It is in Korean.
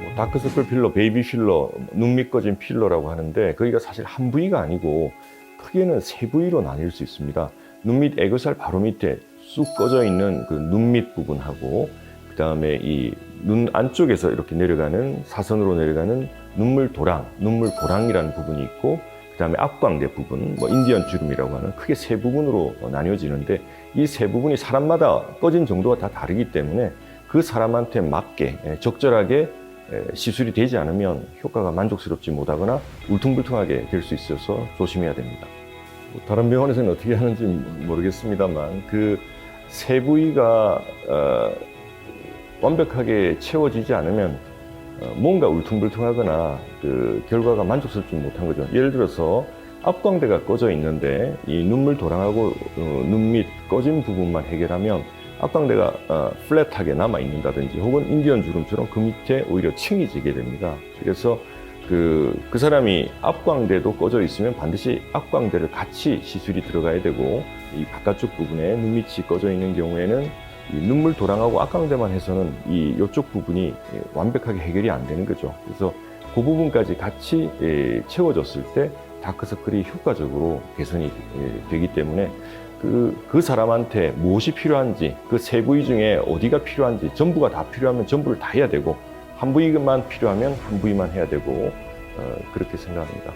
뭐 다크서클 필러, 베이비 필러, 눈 밑 꺼진 필러라고 하는데 거기가 사실 한 부위가 아니고 크게는 세 부위로 나뉠 수 있습니다. 눈 밑 애교살 바로 밑에 쑥 꺼져 있는 그 눈 밑 부분하고 그 다음에 이 눈 안쪽에서 이렇게 내려가는 사선으로 내려가는 눈물 도랑, 눈물 도랑이라는 부분이 있고 그 다음에 앞광대 부분, 뭐 인디언 주름이라고 하는 크게 세 부분으로 나뉘어지는데 이 세 부분이 사람마다 꺼진 정도가 다 다르기 때문에 그 사람한테 맞게 예, 적절하게 에, 시술이 되지 않으면 효과가 만족스럽지 못하거나 울퉁불퉁하게 될 수 있어서 조심해야 됩니다. 뭐 다른 병원에서는 어떻게 하는지 모르겠습니다만 그 세 부위가 어, 완벽하게 채워지지 않으면 어, 뭔가 울퉁불퉁하거나 그 결과가 만족스럽지 못한 거죠. 예를 들어서 앞광대가 꺼져 있는데 이 눈물 도랑하고 어, 눈밑 꺼진 부분만 해결하면 앞광대가 어, 플랫하게 남아 있는다든지 혹은 인디언 주름처럼 그 밑에 오히려 층이 지게 됩니다. 그래서 그, 그 사람이 앞광대도 꺼져 있으면 반드시 앞광대를 같이 시술이 들어가야 되고 이 바깥쪽 부분에 눈밑이 꺼져 있는 경우에는 이 눈물 도랑하고 앞광대만 해서는 이 이쪽 부분이 예, 완벽하게 해결이 안 되는 거죠. 그래서 그 부분까지 같이 예, 채워졌을 때 다크서클이 효과적으로 개선이 예, 되기 때문에 그, 그 사람한테 무엇이 필요한지 그 세 부위 중에 어디가 필요한지 전부가 다 필요하면 전부를 다 해야 되고 한 부위만 필요하면 한 부위만 해야 되고 어, 그렇게 생각합니다.